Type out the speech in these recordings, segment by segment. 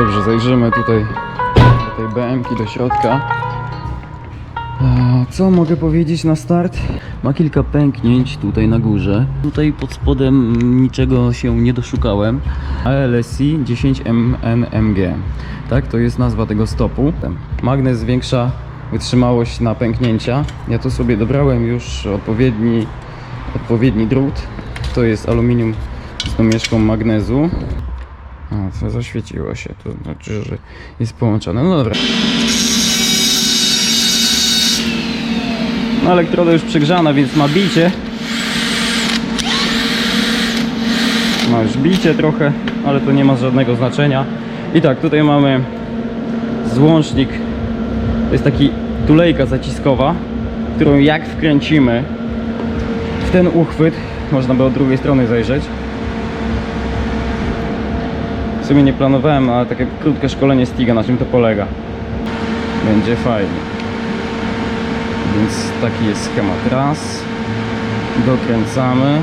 Dobrze, zajrzymy tutaj do tej BM-ki do środka. E, Co mogę powiedzieć na start? Ma kilka pęknięć tutaj na górze. Tutaj pod spodem niczego się nie doszukałem. ALSI 10MNMG. Tak, to jest nazwa tego stopu. Magnes zwiększa wytrzymałość na pęknięcia. Ja tu sobie dobrałem już odpowiedni, odpowiedni drut. To jest aluminium z domieszką magnezu. A, co zaświeciło się, to znaczy, że jest połączone. No dobra. No elektroda już przegrzana, więc ma bicie. Ma już bicie trochę, ale to nie ma żadnego znaczenia. I tak, tutaj mamy złącznik. To jest taki tulejka zaciskowa, którą jak wkręcimy w ten uchwyt, można by od drugiej strony zajrzeć. Sumie nie planowałem, ale takie krótkie szkolenie Stiga, na czym to polega. Będzie fajnie. Więc taki jest schemat raz. Dokręcamy.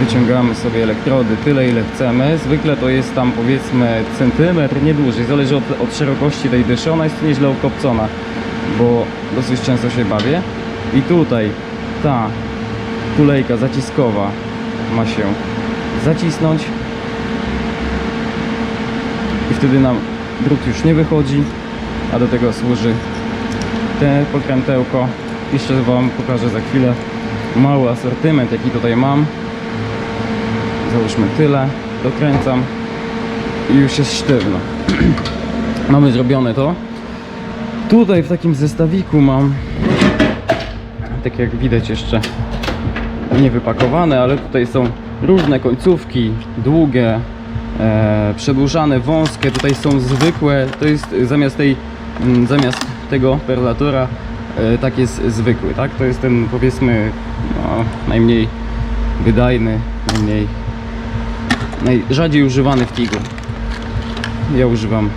Wyciągamy sobie elektrody tyle ile chcemy. Zwykle to jest tam powiedzmy centymetr, nie dłużej. Zależy od, od szerokości tej dyszy. Ona jest nieźle ukopcona, bo dosyć często się bawię. I tutaj ta tulejka zaciskowa ma się zacisnąć i wtedy nam drut już nie wychodzi, a do tego służy te pokrętełko. Jeszcze Wam pokażę za chwilę mały asortyment, jaki tutaj mam. Załóżmy tyle, dokręcam i już jest sztywno. Mamy zrobione to. Tutaj w takim zestawiku mam, tak jak widać jeszcze nie wypakowane, ale tutaj są różne końcówki, długie, e, przedłużane, wąskie, tutaj są zwykłe, to jest zamiast tej, mm, zamiast tego perlatora, e, tak jest zwykły, tak? To jest ten powiedzmy no, najmniej wydajny, najmniej najrzadziej używany w Tigu. Ja używam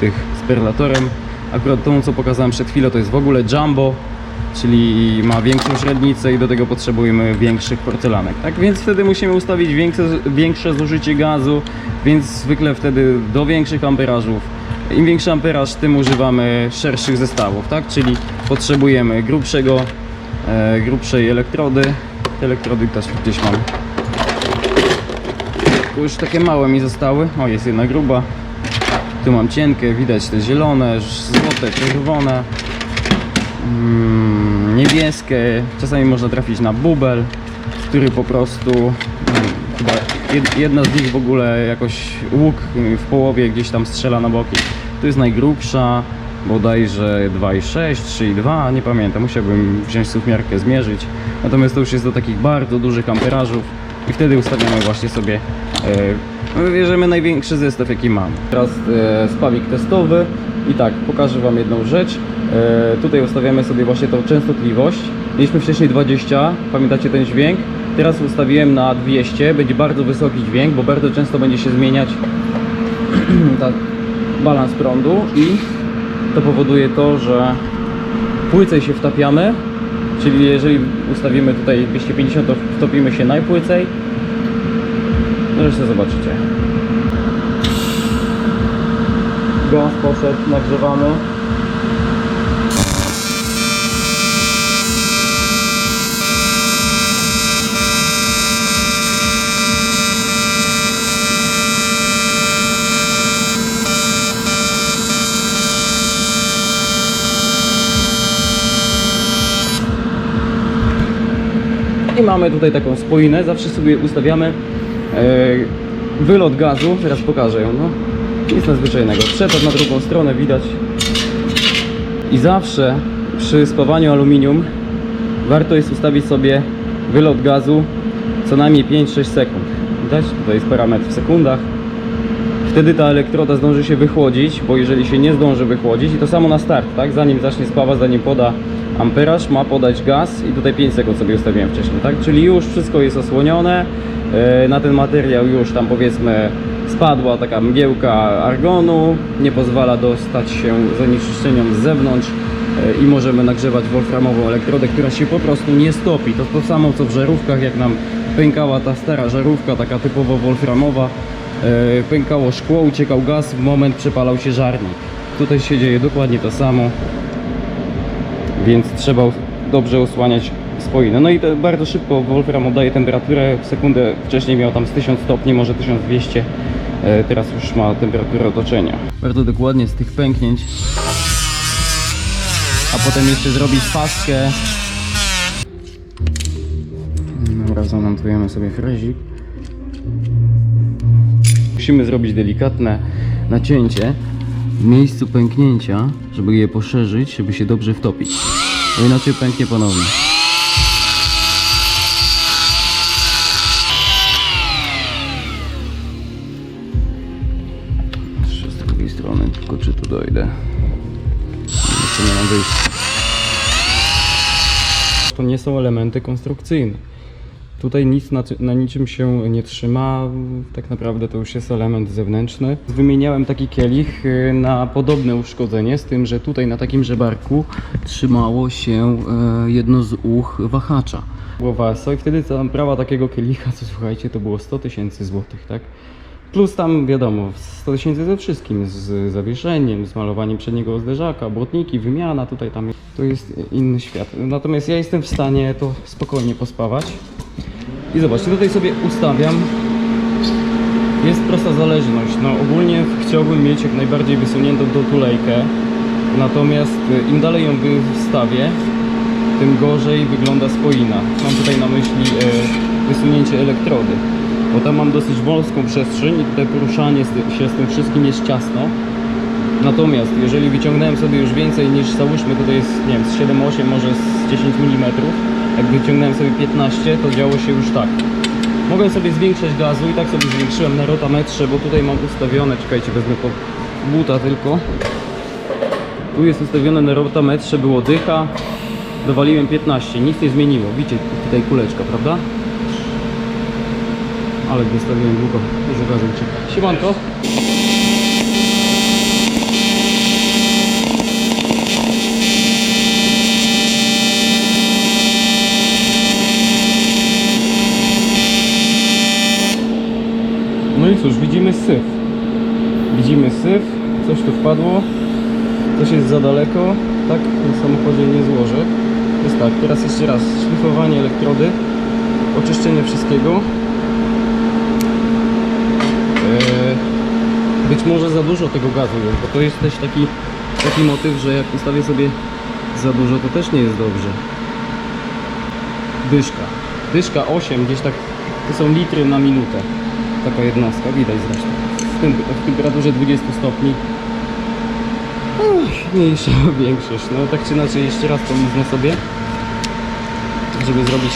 tych z perlatorem. Akurat tą co pokazałem przed chwilą to jest w ogóle jumbo, czyli ma większą średnicę i do tego potrzebujemy większych porcelanek. Tak więc wtedy musimy ustawić większe, większe zużycie gazu, więc zwykle wtedy do większych amperażów. Im większy amperaż, tym używamy szerszych zestawów, tak? Czyli potrzebujemy grubszego, e, grubszej elektrody. Te elektrody też gdzieś mam. Już takie małe mi zostały. O, jest jedna gruba. Tu mam cienkie, widać te zielone, złote, czerwone, niebieskie. Czasami można trafić na bubel, który po prostu mm, chyba jed- jedna z nich w ogóle jakoś łuk w połowie gdzieś tam strzela na boki. Tu jest najgrubsza, bodajże 2,6, 3,2, nie pamiętam, musiałbym wziąć suwmiarkę, zmierzyć. Natomiast to już jest do takich bardzo dużych amperażów i wtedy ustawiamy właśnie sobie, e, wybierzemy największy zestaw jaki mamy. Teraz e, spawik testowy i tak, pokażę Wam jedną rzecz. E, tutaj ustawiamy sobie właśnie tą częstotliwość. Mieliśmy wcześniej 20, pamiętacie ten dźwięk? Teraz ustawiłem na 200, będzie bardzo wysoki dźwięk, bo bardzo często będzie się zmieniać ta balans prądu i to powoduje to, że płycej się wtapiamy, czyli jeżeli ustawimy tutaj 250, to wtopimy się najpłycej. Zresztą zobaczycie. Gaz poszedł, nagrzewamy. I mamy tutaj taką spoinę, zawsze sobie ustawiamy e, wylot gazu, teraz pokażę ją, no. Nic nadzwyczajnego. Przepad na drugą stronę widać. I zawsze przy spawaniu aluminium warto jest ustawić sobie wylot gazu co najmniej 5-6 sekund. Widać? Tutaj jest parametr w sekundach. Wtedy ta elektroda zdąży się wychłodzić, bo jeżeli się nie zdąży wychłodzić, i to samo na start, tak? Zanim zacznie spawać, zanim poda amperaż, ma podać gaz i tutaj 5 sekund sobie ustawiłem wcześniej, tak? Czyli już wszystko jest osłonione, e, na ten materiał już tam powiedzmy spadła taka mgiełka argonu, nie pozwala dostać się zanieczyszczeniom z zewnątrz e, i możemy nagrzewać wolframową elektrodę, która się po prostu nie stopi. To to samo co w żarówkach, jak nam pękała ta stara żarówka, taka typowo wolframowa, e, pękało szkło, uciekał gaz, w moment przepalał się żarnik. Tutaj się dzieje dokładnie to samo, więc trzeba dobrze osłaniać spoinę. No i to bardzo szybko Wolfram oddaje temperaturę, w sekundę wcześniej miał tam z 1000 stopni, może 1200, e, teraz już ma temperaturę otoczenia. Bardzo dokładnie z tych pęknięć, a potem jeszcze zrobić paskę. Dobra, zamontujemy sobie frezik. Musimy zrobić delikatne nacięcie w miejscu pęknięcia, żeby je poszerzyć, żeby się dobrze wtopić. Bo inaczej pęknie ponownie. Z drugiej strony, tylko czy tu dojdę. Jeszcze nie mam wyjścia. To nie są elementy konstrukcyjne. Tutaj nic na, na niczym się nie trzyma, tak naprawdę to już jest element zewnętrzny. Wymieniałem taki kielich y, na podobne uszkodzenie, z tym, że tutaj na takim żebarku trzymało się e, jedno z uch wahacza. Było waso i wtedy ta naprawa takiego kielicha, co słuchajcie, to było 100 tysięcy złotych, tak? Plus tam wiadomo, 100 tysięcy ze wszystkim, z zawieszeniem, z malowaniem przedniego zderzaka, błotniki, wymiana, tutaj tam to jest inny świat. Natomiast ja jestem w stanie to spokojnie pospawać. I zobaczcie, tutaj sobie ustawiam. Jest prosta zależność. No ogólnie chciałbym mieć jak najbardziej wysuniętą tą tulejkę. Natomiast y, im dalej ją wystawię, tym gorzej wygląda spoina. Mam tutaj na myśli e, wysunięcie elektrody. Bo tam mam dosyć wąską przestrzeń i tutaj poruszanie się z tym wszystkim jest ciasno. Natomiast jeżeli wyciągnąłem sobie już więcej niż załóżmy tutaj jest, nie wiem, z 7-8, może z 10 mm, jak wyciągnąłem sobie 15, to działo się już tak. Mogłem sobie zwiększać gazu i tak sobie zwiększyłem na rotametrze, bo tutaj mam ustawione, czekajcie, wezmę po buta tylko. Tu jest ustawione na rotametrze, było dycha, dowaliłem 15, nic nie zmieniło. Widzicie, tutaj kuleczka, prawda? Ale wystawiłem długo, dużo gazu ucieka. Siemanko. Cóż, widzimy syf. Widzimy syf, coś tu wpadło, coś jest za daleko, tak w samochodzie nie złożę. Jest tak, teraz jeszcze raz, szlifowanie elektrody, oczyszczenie wszystkiego. Eee, być może za dużo tego gazu jest, bo to jest też taki, taki motyw, że jak ustawię sobie za dużo, to też nie jest dobrze. Dyszka. Dyszka 8, gdzieś tak, to są litry na minutę. Taka jednostka, widać zresztą. W, tym, w temperaturze 20 stopni. Ach, mniejsza większość. No tak czy inaczej jeszcze raz poliznę sobie, żeby zrobić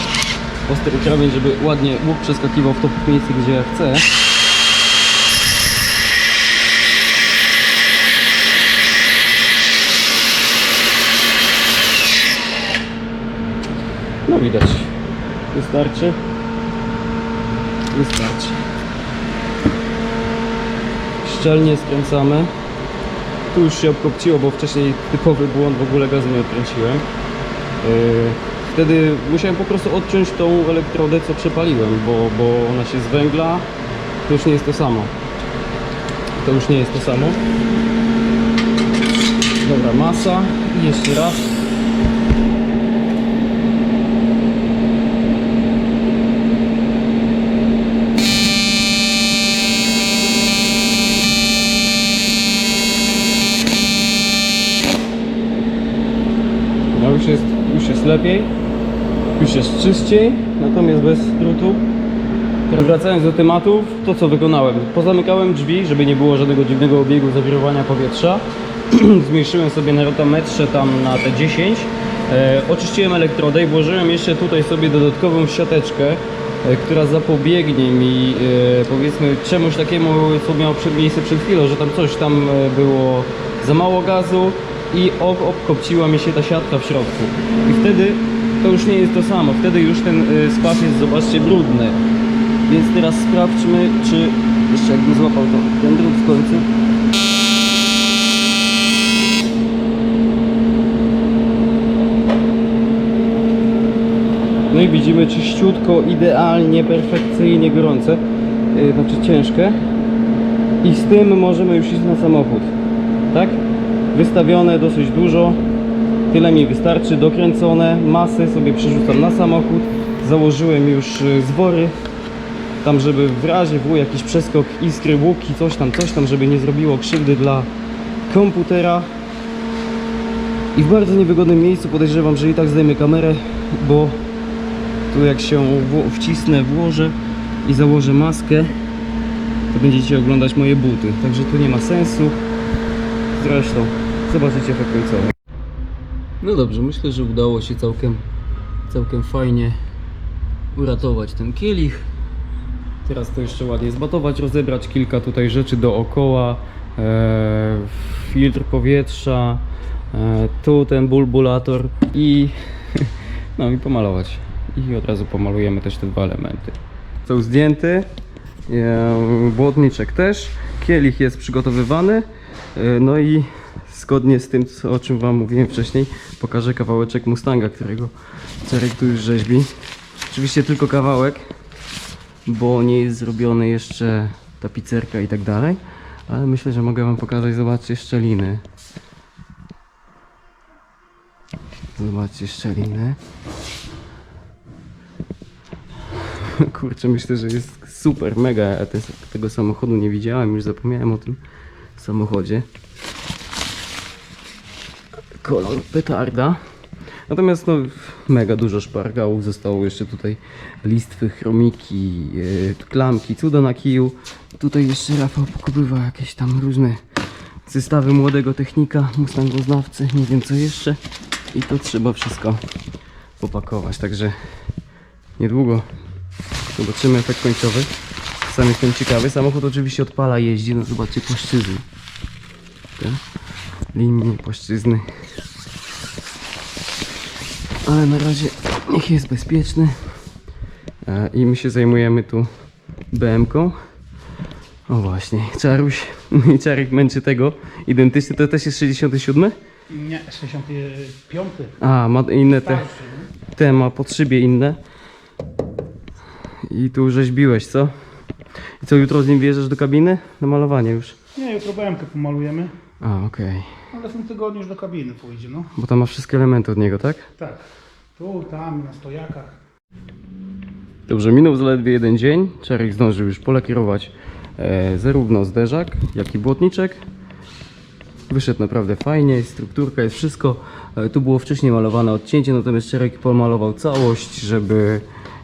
ostry krawędź, żeby ładnie łuk przeskakiwał w to miejsce, gdzie ja chcę. No widać. Wystarczy. Wystarczy. Szczelnie skręcamy. Tu już się obkopciło, bo wcześniej typowy błąd, w ogóle gazu nie odkręciłem. Yy, Wtedy musiałem po prostu odciąć tą elektrodę, co przepaliłem, bo, bo ona się z węgla, to już nie jest to samo. To już nie jest to samo. Dobra, masa i jeszcze raz. Jest, lepiej, już jest czyściej, natomiast bez drutu. Wracając do tematów, to co wykonałem. Pozamykałem drzwi, żeby nie było żadnego dziwnego obiegu zawirowania powietrza. Zmniejszyłem sobie na rotametrze tam na te 10. E, oczyściłem elektrodę i włożyłem jeszcze tutaj sobie dodatkową siateczkę, e, która zapobiegnie mi e, powiedzmy czemuś takiemu, co miało miejsce przed chwilą, że tam coś tam e, było za mało gazu i ob obkopciła mi się ta siatka w środku. I wtedy to już nie jest to samo, wtedy już ten y, spaw jest, zobaczcie, brudny. Więc teraz sprawdźmy, czy jeszcze jakbym złapał to, ten drut w końcu. No i widzimy czyściutko, idealnie, perfekcyjnie gorące, yy, znaczy ciężkie. I z tym możemy już iść na samochód. Tak? Wystawione dosyć dużo. Tyle mi wystarczy, dokręcone. Masę sobie przerzucam na samochód. Założyłem już y, zwory. Tam, żeby w razie W jakiś przeskok iskry, łuki, coś tam, coś tam, żeby nie zrobiło krzywdy dla komputera. I w bardzo niewygodnym miejscu podejrzewam, że i tak zdejmę kamerę, bo tu jak się wcisnę, włożę i założę maskę, to będziecie oglądać moje buty. Także tu nie ma sensu. Zresztą zobaczycie końcowy. No dobrze, myślę, że udało się całkiem, całkiem fajnie uratować ten kielich. Teraz to jeszcze ładnie zbatować, rozebrać kilka tutaj rzeczy dookoła. E, filtr powietrza, e, tu ten bulbulator i no i pomalować. I od razu pomalujemy też te dwa elementy. Są zdjęty, e, błotniczek też, kielich jest przygotowywany. E, No i zgodnie z tym, co, o czym Wam mówiłem wcześniej, pokażę kawałeczek Mustanga, którego Cerek tu już rzeźbi. Oczywiście tylko kawałek, bo nie jest zrobiony jeszcze tapicerka i tak dalej, ale myślę, że mogę Wam pokazać, zobaczcie szczeliny. Zobaczcie szczeliny. Kurczę, myślę, że jest super, mega. Ja te, tego samochodu nie widziałem, już zapomniałem o tym samochodzie. Kolor petarda. Natomiast no, mega dużo szpargałów zostało jeszcze tutaj listwy, chromiki, yy, klamki, cuda na kiju. Tutaj jeszcze Rafał pokupywa jakieś tam różne zestawy młodego technika, mustangoznawcy, nie wiem co jeszcze. I to trzeba wszystko popakować, także niedługo zobaczymy efekt końcowy. Sam jestem ciekawy. Samochód oczywiście odpala, jeździ, no zobaczcie płaszczyzny. Te linie, płaszczyzny. Ale na razie niech jest bezpieczny. E, I my się zajmujemy tu BM-ką. O właśnie, Czaruś i Czarek męczy tego. Identyczny, to też jest 67? Nie, 65. A, ma inne te, te ma po szybie inne. I tu rzeźbiłeś, co? I co, jutro z nim wjeżdżasz do kabiny? Na malowanie już. Nie, jutro BMkę pomalujemy, A, okej. ale w tym tygodniu już do kabiny pójdzie, no. Bo tam masz wszystkie elementy od niego, tak? Tak. Tu, tam, na stojakach. Dobrze, minął zaledwie jeden dzień. Czarek zdążył już polakierować e, zarówno zderzak, jak i błotniczek. Wyszedł naprawdę fajnie, strukturka jest wszystko. E, tu było wcześniej malowane odcięcie, natomiast Czarek pomalował całość, żeby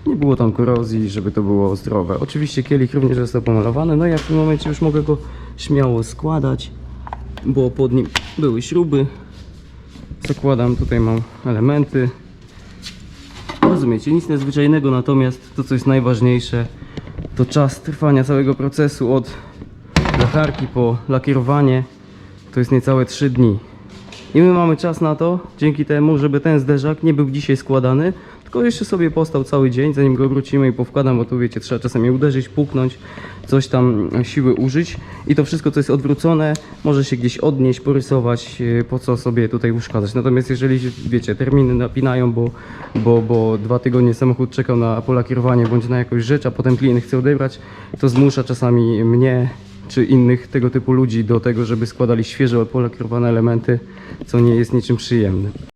nie było tam korozji, żeby to było zdrowe. Oczywiście kielich również został pomalowany, no i ja w tym momencie już mogę go śmiało składać, bo pod nim były śruby. Zakładam, tutaj mam elementy, Rozumiecie, nic nadzwyczajnego, natomiast to co jest najważniejsze to czas trwania całego procesu od zacharki po lakierowanie to jest niecałe 3 dni. I my mamy czas na to, dzięki temu, żeby ten zderzak nie był dzisiaj składany, tylko jeszcze sobie postał cały dzień, zanim go obrócimy i powkładam, bo tu wiecie, trzeba czasami uderzyć, puknąć, coś tam e, siły użyć i to wszystko, co jest odwrócone, może się gdzieś odnieść, porysować, e, po co sobie tutaj uszkadzać. Natomiast jeżeli, wiecie, terminy napinają, bo, bo, bo dwa tygodnie samochód czekał na polakierowanie bądź na jakąś rzecz, a potem klient chce odebrać, to zmusza czasami mnie czy innych tego typu ludzi do tego, żeby składali świeżo polakierowane elementy, co nie jest niczym przyjemnym.